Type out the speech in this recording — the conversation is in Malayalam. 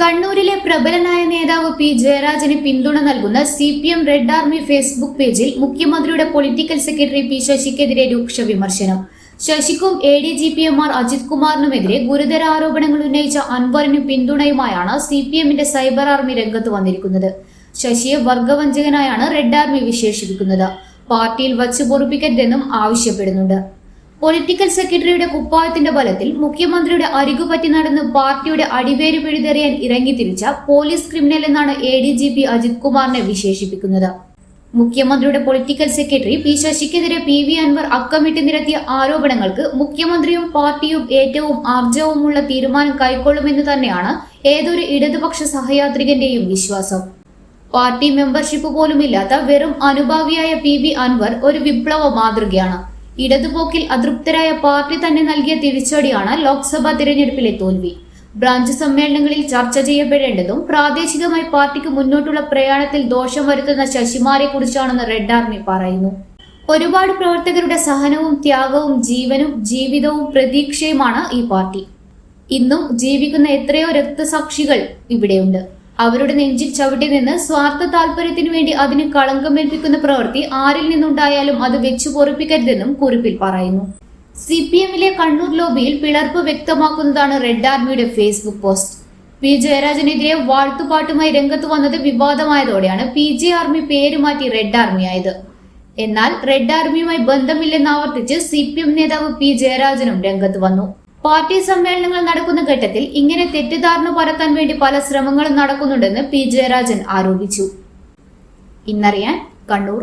കണ്ണൂരിലെ പ്രബലനായ നേതാവ് പി ജയരാജന് പിന്തുണ നൽകുന്ന C P M red army Facebook പേജിൽ മുഖ്യമന്ത്രിയുടെ പൊളിറ്റിക്കൽ സെക്രട്ടറി പി ശശിക്കെതിരെ രൂക്ഷ വിമർശനം. ശശിക്കും A D G P M R Ajith കുമാറിനുമെതിരെ ഗുരുതര ആരോപണങ്ങൾ ഉന്നയിച്ച അൻവറിന് പിന്തുണയുമായാണ് സി പി എമ്മിന്റെ സൈബർ ആർമി രംഗത്ത് വന്നിരിക്കുന്നത്. ശശിയെ വർഗവഞ്ചകനായാണ് റെഡ് ആർമി വിശേഷിപ്പിക്കുന്നത്. പാർട്ടിയിൽ വച്ച് പൊറുപ്പിക്കരുതെന്നും ആവശ്യപ്പെടുന്നുണ്ട്. പൊളിറ്റിക്കൽ സെക്രട്ടറിയുടെ കുപ്പായത്തിന്റെ ബലത്തിൽ മുഖ്യമന്ത്രിയുടെ അരികുപറ്റി നടന്ന് പാർട്ടിയുടെ അടിവേര് പിഴുതെറിയാൻ ഇറങ്ങിത്തിരിച്ച പോലീസ് ക്രിമിനൽ എന്നാണ് A D G P Ajith കുമാറിനെ വിശേഷിപ്പിക്കുന്നത്. മുഖ്യമന്ത്രിയുടെ പൊളിറ്റിക്കൽ സെക്രട്ടറി പി ശശിക്കെതിരെ പി വി അൻവർ അക്കമിട്ട് നിരത്തിയ ആരോപണങ്ങൾക്ക് മുഖ്യമന്ത്രിയും പാർട്ടിയും ഏറ്റവും ആർജവുമുള്ള തീരുമാനം കൈക്കൊള്ളുമെന്ന് തന്നെയാണ് ഏതൊരു ഇടതുപക്ഷ സഹയാത്രികന്റെയും വിശ്വാസം. പാർട്ടി മെമ്പർഷിപ്പ് പോലുമില്ലാത്ത വെറും അനുഭാവിയായ പി വി അൻവർ ഒരു വിപ്ലവ മാതൃകയാണ്. ഇടതുപോക്കിൽ അതൃപ്തരായ പാർട്ടി തന്നെ നൽകിയ തിരിച്ചടിയാണ് ലോക്സഭാ തിരഞ്ഞെടുപ്പിലെ തോൽവി. ബ്രാഞ്ച് സമ്മേളനങ്ങളിൽ ചർച്ച ചെയ്യപ്പെടേണ്ടതും പ്രാദേശികമായി പാർട്ടിക്ക് മുന്നോട്ടുള്ള പ്രയാണത്തിൽ ദോഷം വരുത്തുന്ന ശശിമാരെ കുറിച്ചാണെന്ന് റെഡ് ആർമി പറയുന്നു. ഒരുപാട് പ്രവർത്തകരുടെ സഹനവും ത്യാഗവും ജീവനും ജീവിതവും പ്രതീക്ഷയുമാണ് ഈ പാർട്ടി. ഇന്നും ജീവിക്കുന്ന എത്രയോ രക്തസാക്ഷികൾ ഇവിടെയുണ്ട്. അവരുടെ നെഞ്ചിൽ ചവിട്ടി നിന്ന് സ്വാർത്ഥ താല്പര്യത്തിനു വേണ്ടി അതിന് കളങ്കമേൽപ്പിക്കുന്ന പ്രവൃത്തി ആരിൽ നിന്നുണ്ടായാലും അത് വെച്ചു പൊറിപ്പിക്കരുതെന്നും കുറിപ്പിൽ പറയുന്നു. സി പി എമ്മിലെ കണ്ണൂർ ലോബിയിൽ പിളർപ്പ് വ്യക്തമാക്കുന്നതാണ് റെഡ് ആർമിയുടെ ഫേസ്ബുക്ക് പോസ്റ്റ്. പി ജയരാജനെതിരെ വാഴ്ത്തുപാട്ടുമായി രംഗത്ത് വന്നത് വിവാദമായതോടെയാണ് പി ജെ ആർമി പേര് മാറ്റി റെഡ് ആർമിയായത്. എന്നാൽ റെഡ് ആർമിയുമായി ബന്ധമില്ലെന്ന് ആവർത്തിച്ച് സി പി എം നേതാവ് പി ജയരാജനും രംഗത്ത് വന്നു. പാർട്ടി സമ്മേളനങ്ങൾ നടക്കുന്ന ഘട്ടത്തിൽ ഇങ്ങനെ തെറ്റിദ്ധാരണ പരത്താൻ വേണ്ടി പല ശ്രമങ്ങളും നടക്കുന്നുണ്ടെന്ന് പി ജയരാജൻ ആരോപിച്ചു. ഇന്നറിയാൻ കണ്ണൂർ.